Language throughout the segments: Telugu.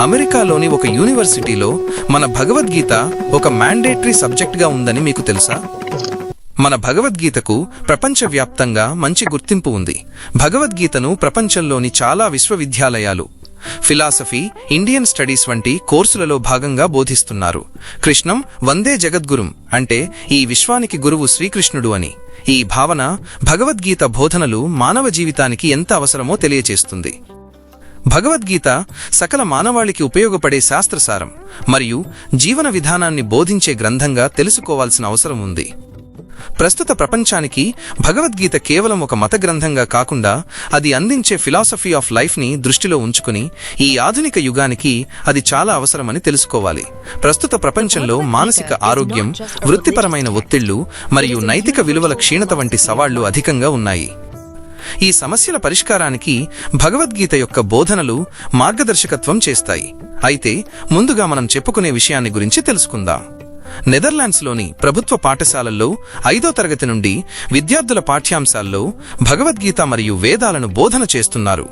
అమెరికాలోని ఒక యూనివర్సిటీలో మన భగవద్గీత ఒక మ్యాండేటరీ సబ్జెక్ట్గా ఉందని మీకు తెలుసా? మన భగవద్గీతకు ప్రపంచవ్యాప్తంగా మంచి గుర్తింపు ఉంది. భగవద్గీతను ప్రపంచంలోని చాలా విశ్వవిద్యాలయాలు ఫిలాసఫీ ఇండియన్ స్టడీస్ వంటి కోర్సులలో భాగంగా బోధిస్తున్నారు. కృష్ణం వందే జగద్గురుం అంటే ఈ విశ్వానికి గురువు శ్రీకృష్ణుడు అని. ఈ భావన భగవద్గీత బోధనలు మానవ జీవితానికి ఎంత అవసరమో తెలియచేస్తుంది. భగవద్గీత సకల మానవాళికి ఉపయోగపడే శాస్త్రసారం మరియు జీవన విధానాన్ని బోధించే గ్రంథంగా తెలుసుకోవాల్సిన అవసరం ఉంది. ప్రస్తుత ప్రపంచానికి భగవద్గీత కేవలం ఒక మత గ్రంథంగా కాకుండా అది అందించే ఫిలాసఫీ ఆఫ్ లైఫ్ని దృష్టిలో ఉంచుకుని ఈ ఆధునిక యుగానికి అది చాలా అవసరమని తెలుసుకోవాలి. ప్రస్తుత ప్రపంచంలో మానసిక ఆరోగ్యం వృత్తిపరమైన ఒత్తిళ్ళు మరియు నైతిక విలువల క్షీణత వంటి సవాళ్ళు అధికంగా ఉన్నాయి. ఈ సమస్యల పరిష్కారానికి భగవద్గీత యొక్క బోధనలు మార్గదర్శకత్వం చేస్తాయి. అయితే ముందుగా మనం చెప్పుకునే విషయాన్ని గురించి తెలుసుకుందాం. నెదర్లాండ్స్లోని ప్రభుత్వ పాఠశాలల్లో ఐదో తరగతి నుండి విద్యార్థుల పాఠ్యాంశాల్లో భగవద్గీత మరియు వేదాలను బోధన చేస్తున్నారు.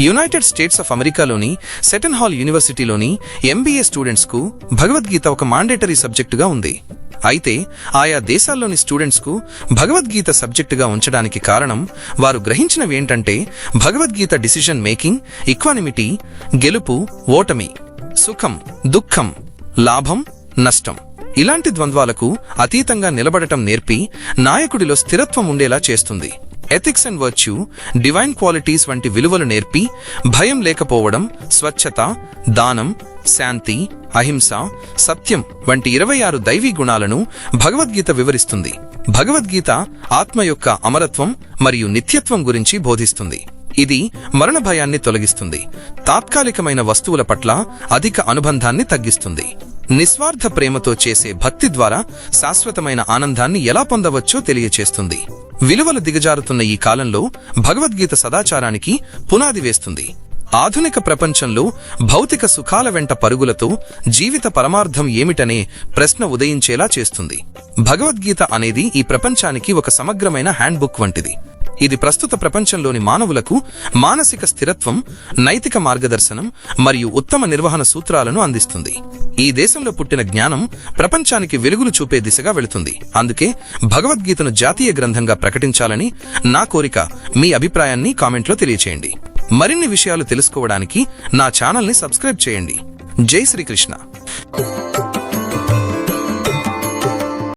యునైటెడ్ స్టేట్స్ ఆఫ్ అమెరికాలోని సెటన్ హాల్ యూనివర్సిటీలోని ఎంబీఏ స్టూడెంట్స్కు భగవద్గీత ఒక మాండేటరీ సబ్జెక్టుగా ఉంది. అయితే ఆయా దేశాల్లోని స్టూడెంట్స్కు భగవద్గీత సబ్జెక్టుగా ఉంచడానికి కారణం వారు గ్రహించినవి ఏంటంటే భగవద్గీత డిసిషన్ మేకింగ్ ఈక్వానిమిటీ గెలుపు ఓటమి సుఖం దుఃఖం లాభం నష్టం. ఇలాంటి ద్వంద్వాలకు అతీతంగా నిలబడటం నేర్పి నాయకుడిలో స్థిరత్వం ఉండేలా చేస్తుంది. Ethics and virtue divine qualities వంటి విలువలు నేర్పి భయం లేకపోవడం స్వచ్ఛత దానం శాంతి అహింస సత్యం వంటి ఇరవై ఆరు దైవీ గుణాలను భగవద్గీత వివరిస్తుంది. భగవద్గీత ఆత్మ యొక్క అమరత్వం మరియు నిత్యత్వం గురించి బోధిస్తుంది. ఇది మరణ భయాన్ని తొలగిస్తుంది. తాత్కాలికమైన వస్తువుల పట్ల అధిక అనుబంధాన్ని తగ్గిస్తుంది. నిస్వార్థ ప్రేమతో చేసే భక్తి ద్వారా శాశ్వతమైన ఆనందాన్ని ఎలా పొందవచ్చో తెలియచేస్తుంది. విలువలు దిగజారుతున్న ఈ కాలంలో భగవద్గీత సదాచారానికి పునాది వేస్తుంది. ఆధునిక ప్రపంచంలో భౌతిక సుఖాల వెంట పరుగులతో జీవిత పరమార్థం ఏమిటనే ప్రశ్న ఉదయించేలా చేస్తుంది. భగవద్గీత అనేది ఈ ప్రపంచానికి ఒక సమగ్రమైన హ్యాండ్బుక్ వంటిది. ఇది ప్రస్తుత ప్రపంచంలోని మానవులకు మానసిక స్థిరత్వం నైతిక మార్గదర్శనం మరియు ఉత్తమ నిర్వహణ సూత్రాలను అందిస్తుంది. ఈ దేశంలో పుట్టిన జ్ఞానం ప్రపంచానికి వెలుగులు చూపే దిశగా వెళుతుంది. అందుకే భగవద్గీతను జాతీయ గ్రంథంగా ప్రకటించాలని నా కోరిక. మీ అభిప్రాయాన్ని కామెంట్లో తెలియచేయండి. మరిన్ని విషయాలు తెలుసుకోవడానికి నా ఛానల్ని సబ్స్క్రైబ్ చేయండి. జై శ్రీకృష్ణ.